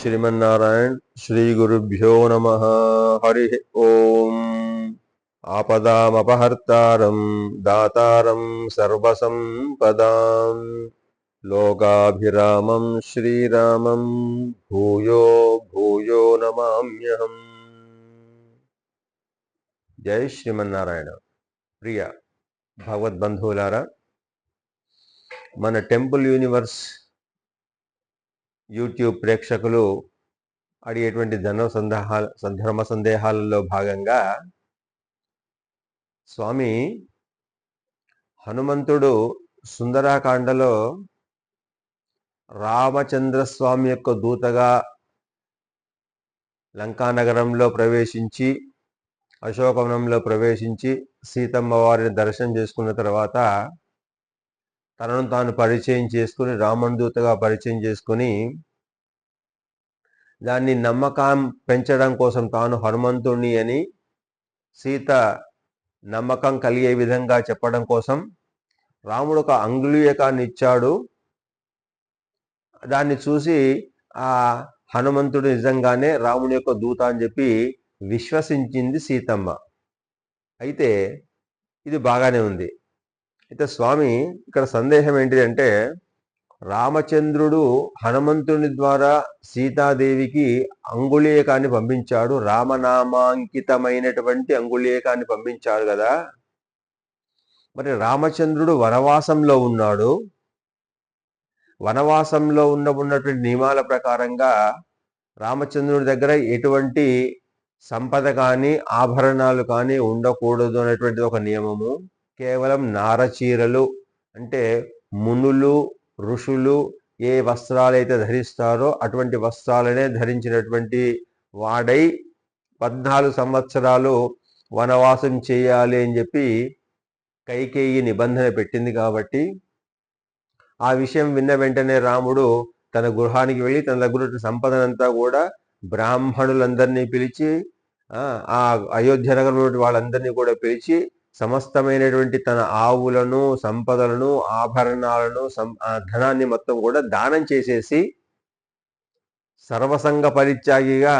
శ్రీమన్నారాయణ శ్రీ గురుభ్యో నమ హరి ఓం ఆపదామపహర్తారం దాతారం సర్వసంపదాం లోకాభిరామం శ్రీరామం భూయో భూయో నమామ్యహం జై శ్రీమన్నారాయణ ప్రియ భగవద్బంధువులారా మన టెంపుల్ యూనివర్స్ యూట్యూబ్ ప్రేక్షకులు అడిగేటువంటి ధన సందేహాల ధర్మ సందేహాలలో భాగంగా స్వామి హనుమంతుడు సుందరాకాండలో రామచంద్ర స్వామి యొక్క దూతగా లంకానగరంలో ప్రవేశించి అశోకవనంలో ప్రవేశించి సీతమ్మ వారిని దర్శనం చేసుకున్న తర్వాత తనను తాను పరిచయం చేసుకుని రామణదూతగా పరిచయం చేసుకుని దాన్ని నమ్మకం పెంచడం కోసం తాను హనుమంతుణ్ణి అని సీత నమ్మకం కలిగే విధంగా చెప్పడం కోసం రాముడు ఒక అంగుళీయకాన్ని ఇచ్చాడు. దాన్ని చూసి ఆ హనుమంతుడు నిజంగానే రాముని యొక్క దూత అని చెప్పి విశ్వసించింది సీతమ్మ. అయితే ఇది బాగానే ఉంది. అయితే స్వామి ఇక్కడ సందేహం ఏంటిది అంటే రామచంద్రుడు హనుమంతుని ద్వారా సీతాదేవికి అంగుళీయకాన్ని పంపించాడు. రామనామాంకితమైనటువంటి అంగుళీయకాన్ని పంపించాడు కదా. మరి రామచంద్రుడు వనవాసంలో ఉన్నాడు. వనవాసంలో ఉన్న ఉన్నటువంటి నియమాల ప్రకారంగా రామచంద్రుడి దగ్గర ఎటువంటి సంపద కానీ ఆభరణాలు కానీ ఉండకూడదు అనేటువంటి ఒక నియమము. కేవలం నారచీరలు అంటే మునులు ఋషులు ఏ వస్త్రాలైతే ధరిస్తారో అటువంటి వస్త్రాలనే ధరించినటువంటి వాడై పద్నాలుగు సంవత్సరాలు వనవాసం చేయాలి అని చెప్పి కైకేయి నిబంధన పెట్టింది కాబట్టి ఆ విషయం విన్న వెంటనే రాముడు తన గృహానికి వెళ్ళి తన దగ్గర సంపదనంతా కూడా బ్రాహ్మణులందరినీ పిలిచి ఆ అయోధ్య నగరం వాళ్ళందరినీ కూడా పిలిచి సమస్తమైనటువంటి తన ఆవులను సంపదలను ఆభరణాలను ధనాన్ని మొత్తం కూడా దానం చేసేసి సర్వసంగ పరిత్యాగిగా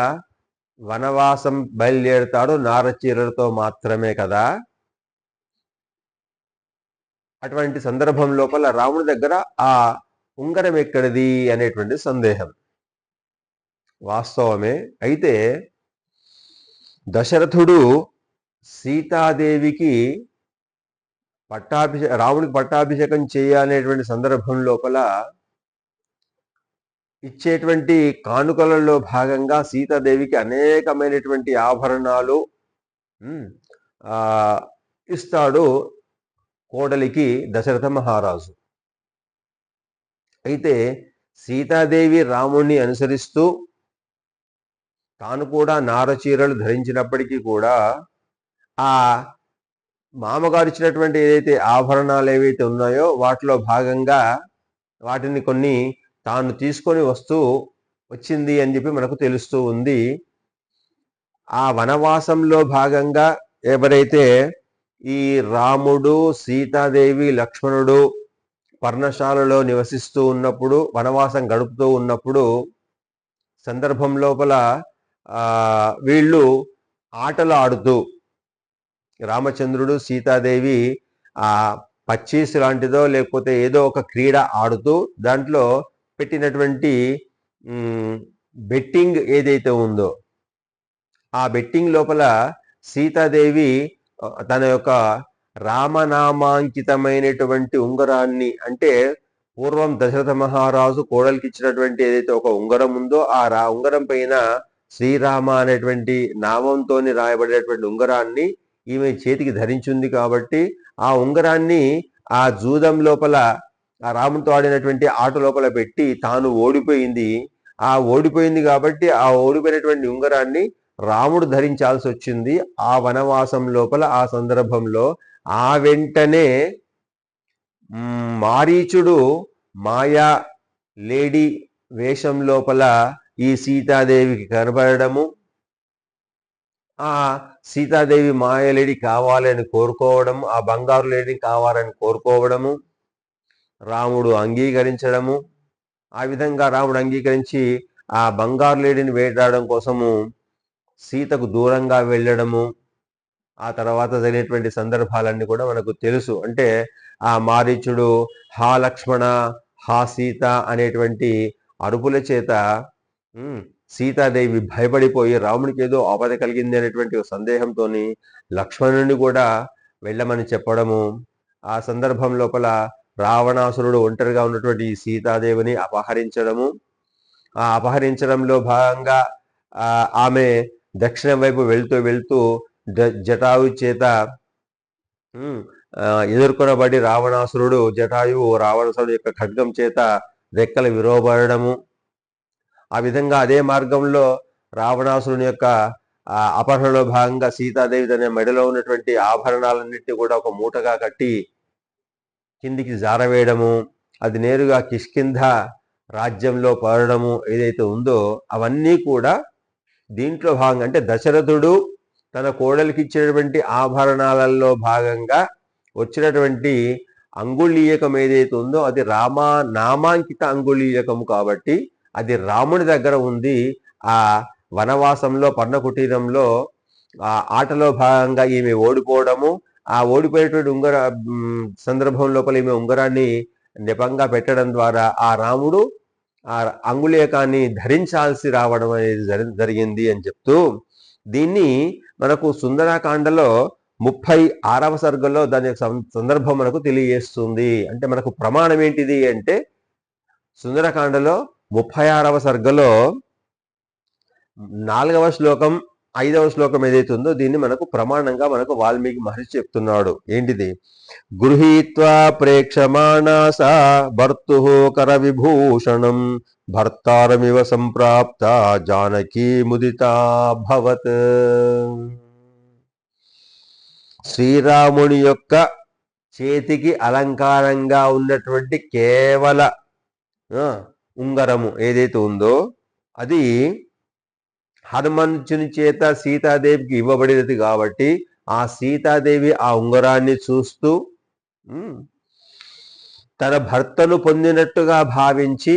వనవాసం బయలుదేరుతాడు నారచీరలతో మాత్రమే కదా. అటువంటి సందర్భం లోపల రాముడి దగ్గర ఆ ఉంగరం ఎక్కడిది అనేటువంటి సందేహం. వాస్తవమే అయితే దశరథుడు సీతాదేవికి పట్టాభిషే రాముడికి పట్టాభిషేకం చేయాలనేటువంటి సందర్భం లోపల ఇచ్చేటువంటి కానుకలలో భాగంగా సీతాదేవికి అనేకమైనటువంటి ఆభరణాలు ఇస్తాడు కోడలికి దశరథ మహారాజు. అయితే సీతాదేవి రాముణ్ణి అనుసరిస్తూ తాను కూడా నారచీరలు ధరించినప్పటికీ కూడా ఆ మామగారు ఇచ్చినటువంటి ఏదైతే ఆభరణాలు ఏవైతే ఉన్నాయో వాటిలో భాగంగా వాటిని కొన్ని తాను తీసుకొని వస్తూ వచ్చింది అని చెప్పి మనకు తెలుస్తూ ఉంది. ఆ వనవాసంలో భాగంగా ఎవరైతే ఈ రాముడు సీతాదేవి లక్ష్మణుడు పర్ణశాలలో నివసిస్తూ ఉన్నప్పుడు వనవాసం గడుపుతూ ఉన్నప్పుడు సందర్భం లోపల వీళ్ళు ఆటలు ఆడుతూ రామచంద్రుడు సీతాదేవి ఆ పచ్చీస్ లాంటిదో లేకపోతే ఏదో ఒక క్రీడ ఆడుతూ దాంట్లో పెట్టినటువంటి బెట్టింగ్ ఏదైతే ఉందో ఆ బెట్టింగ్ లోపల సీతాదేవి తన యొక్క రామనామాంకితమైనటువంటి ఉంగరాన్ని అంటే పూర్వం దశరథ మహారాజు కోడలికి ఇచ్చినటువంటి ఏదైతే ఒక ఉంగరం ఉందో ఆ రా ఉంగరం పైన శ్రీరామ అనేటువంటి నామంతో రాయబడేటువంటి ఉంగరాన్ని ఈమె చేతికి ధరించింది కాబట్టి ఆ ఉంగరాన్ని ఆ జూదం లోపల ఆ రాముతో ఆడినటువంటి ఆట లోపల పెట్టి తాను ఓడిపోయింది. ఆ ఓడిపోయింది కాబట్టి ఆ ఓడిపోయినటువంటి ఉంగరాన్ని రాముడు ధరించాల్సి వచ్చింది. ఆ వనవాసం లోపల ఆ సందర్భంలో ఆ వెంటనే మారీచుడు మాయా లేడీ వేషం లోపల ఈ సీతాదేవికి కనబడము ఆ సీతాదేవి మాయలేడి కావాలని కోరుకోవడం ఆ బంగారు లేడిని కావాలని కోరుకోవడము రాముడు అంగీకరించడము ఆ విధంగా రాముడు అంగీకరించి ఆ బంగారు లేడిని వేటాడడం కోసము సీతకు దూరంగా వెళ్ళడము ఆ తర్వాత జరిగినటువంటి సందర్భాలన్నీ కూడా మనకు తెలుసు. అంటే ఆ మారీచుడు హా లక్ష్మణ హా సీత అనేటువంటి అరుపుల చేత సీతాదేవి భయపడిపోయి రాముడికి ఏదో ఆపద కలిగింది అనేటువంటి సందేహంతో లక్ష్మణుని కూడా వెళ్ళమని చెప్పడము. ఆ సందర్భం లోపల రావణాసురుడు ఒంటరిగా ఉన్నటువంటి సీతాదేవిని అపహరించడము. ఆ అపహరించడంలో భాగంగా ఆమె దక్షిణం వైపు వెళ్తూ వెళ్తూ జటాయు చేత ఎదుర్కొనబడి రావణాసురుడు జటాయువు రావణాసురుడు యొక్క ఖడ్గం చేత రెక్కలు విరోబడము ఆ విధంగా అదే మార్గంలో రావణాసురుని యొక్క అపహరణలో భాగంగా సీతాదేవి తన మెడలో ఉన్నటువంటి ఆభరణాలన్నింటినీ కూడా ఒక మూటగా కట్టి కిందికి జారవేయడము అది నేరుగా కిష్కింధ రాజ్యంలో పడడము ఏదైతే ఉందో అవన్నీ కూడా దీంట్లో భాగంగా అంటే దశరథుడు తన కోడలికి ఇచ్చినటువంటి ఆభరణాలలో భాగంగా వచ్చినటువంటి అంగుళీయకం ఏదైతే ఉందో అది రామా నామాంకిత అంగుళీయకము కాబట్టి అది రాముని దగ్గర ఉంది. ఆ వనవాసంలో పర్ణ కుటీరంలో ఆ ఆటలో భాగంగా ఈమె ఓడిపోవడము ఆ ఓడిపోయేటువంటి ఉంగర సందర్భం లోపల ఈమె ఉంగరాన్ని నెపంగా పెట్టడం ద్వారా ఆ రాముడు ఆ అంగుళీయకాన్ని ధరించాల్సి రావడం అనేది జరి- జరిగింది అని చెప్తూ దీన్ని మనకు సుందరాకాండలో ముప్పై ఆరవ సర్గంలో దాని యొక్క సందర్భం మనకు తెలియజేస్తుంది. అంటే మనకు ప్రమాణం ఏంటిది అంటే సుందరకాండలో ముప్పై ఆరవ సర్గలో నాలుగవ శ్లోకం ఐదవ శ్లోకం ఏదైతుందో ఉందో దీన్ని మనకు ప్రమాణంగా మనకు వాల్మీకి మహర్షి చెప్తున్నాడు. ఏంటిది? గృహీత్వా ప్రేక్షమాణాస భర్తు కర విభూషణం భర్తారమివ సంప్రాప్త జానకీ ముదితా భవత్. శ్రీరాముని యొక్క చేతికి అలంకారంగా ఉన్నటువంటి కేవల ఉంగరము ఏదైతే ఉందో అది హనుమంతుని చేత సీతాదేవికి ఇవ్వబడినది కాబట్టి ఆ సీతాదేవి ఆ ఉంగరాన్ని చూస్తూ తన భర్తను పొందినట్టుగా భావించి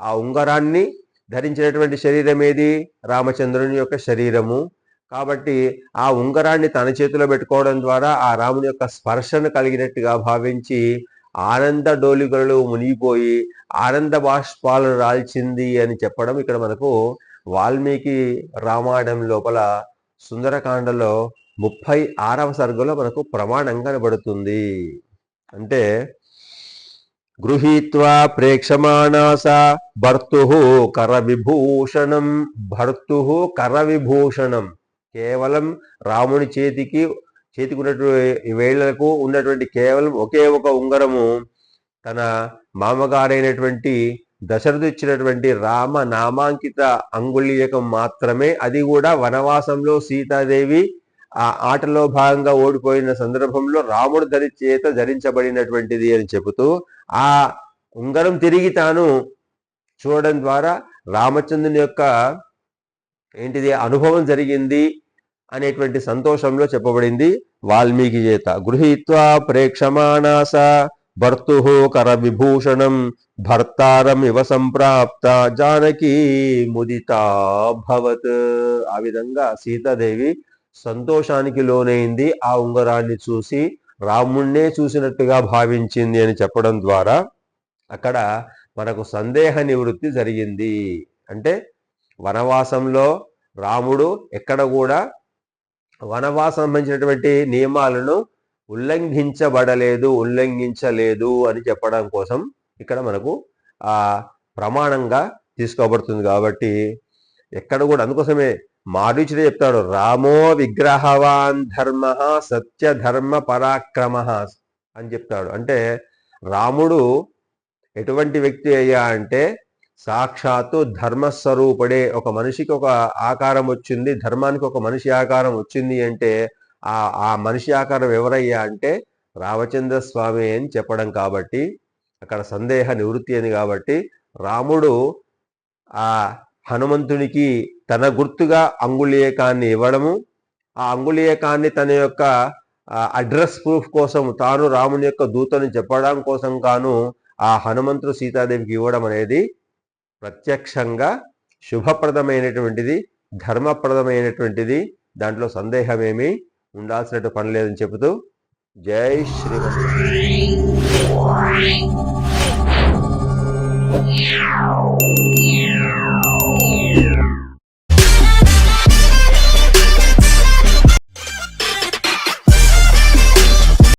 ఆ ఉంగరాన్ని ధరించినటువంటి శరీరం ఏది? రామచంద్రుని యొక్క శరీరము. కాబట్టి ఆ ఉంగరాన్ని తన చేతిలో పెట్టుకోవడం ద్వారా ఆ రాముని యొక్క స్పర్శను కలిగినట్టుగా భావించి ఆనంద డోలికలు మునిగిపోయి ఆనంద బాష్పాలను రాల్చింది అని చెప్పడం ఇక్కడ మనకు వాల్మీకి రామాయణం లోపల సుందరకాండలో ముప్పై ఆరవ సర్గలో మనకు ప్రమాణంగా కనబడుతుంది. అంటే గృహీత్వా ప్రేక్షమాణాస భర్తు కర విభూషణం భర్తు కర విభూషణం కేవలం రాముని చేతికి చేతికి ఉన్నటువంటి వేళ్ళకు ఉన్నటువంటి కేవలం ఒకే ఒక ఉంగరము తన మామగారైనటువంటి దశరథు ఇచ్చినటువంటి రామ నామాంకిత అంగుళీయకం మాత్రమే. అది కూడా వనవాసంలో సీతాదేవి ఆ ఆటలో భాగంగా ఓడిపోయిన సందర్భంలో రాముడు ధరి చేత ధరించబడినటువంటిది అని చెబుతూ ఆ ఉంగరం తిరిగి తాను చూడడం ద్వారా రామచంద్రుని యొక్క ఏంటిది అనుభవం జరిగింది. అనేటువంటి సంతోషంలో చెప్పబడింది వాల్మీకి చేత. గృహీత్వా ప్రేక్షమాణాస భర్తు కర విభూషణం భర్తారం ఇవ సంప్రాప్త. జానకి ముదితా భవత్. ఆ విధంగా సీతాదేవి సంతోషానికి లోనైంది. ఆ ఉంగరాన్ని చూసి రాముణ్ణే చూసినట్టుగా భావించింది అని చెప్పడం ద్వారా అక్కడ మనకు సందేహ నివృత్తి జరిగింది. అంటే వనవాసంలో రాముడు ఎక్కడ కూడా వనవాసం సంబంధించినటువంటి నియమాలను ఉల్లంఘించబడలేదు ఉల్లంఘించలేదు అని చెప్పడం కోసం ఇక్కడ మనకు ఆ ప్రమాణంగా తీసుకోబడుతుంది కాబట్టి ఎక్కడ కూడా అందుకోసమే మారీచుడు చెప్తాడు రామో విగ్రహవాన్ ధర్మ సత్య ధర్మ పరాక్రమ అని చెప్తాడు. అంటే రాముడు ఎటువంటి వ్యక్తి అయ్యా అంటే సాక్షాత్తు ధర్మస్వరూపుడే. ఒక మనిషికి ఒక ఆకారం వచ్చింది ధర్మానికి ఒక మనిషి ఆకారం వచ్చింది అంటే ఆ ఆ మనిషి ఆకారం ఎవరయ్యా అంటే రామచంద్ర స్వామి అని చెప్పడం కాబట్టి అక్కడ సందేహ నివృత్తి అని కాబట్టి రాముడు ఆ హనుమంతునికి తన గుర్తుగా అంగుళీయకాన్ని ఇవ్వడము. ఆ అంగుళీయకాన్ని తన యొక్క అడ్రస్ ప్రూఫ్ కోసం తాను రాముని యొక్క దూతను చెప్పడం కోసం గాను ఆ హనుమంతుడు సీతాదేవికి ఇవ్వడం అనేది ప్రత్యక్షంగా శుభప్రదమైనటువంటిది ధర్మప్రదమైనటువంటిది దాంట్లో సందేహమేమీ ఉండాల్సినట్టు పని లేదని చెబుతూ జై శ్రీ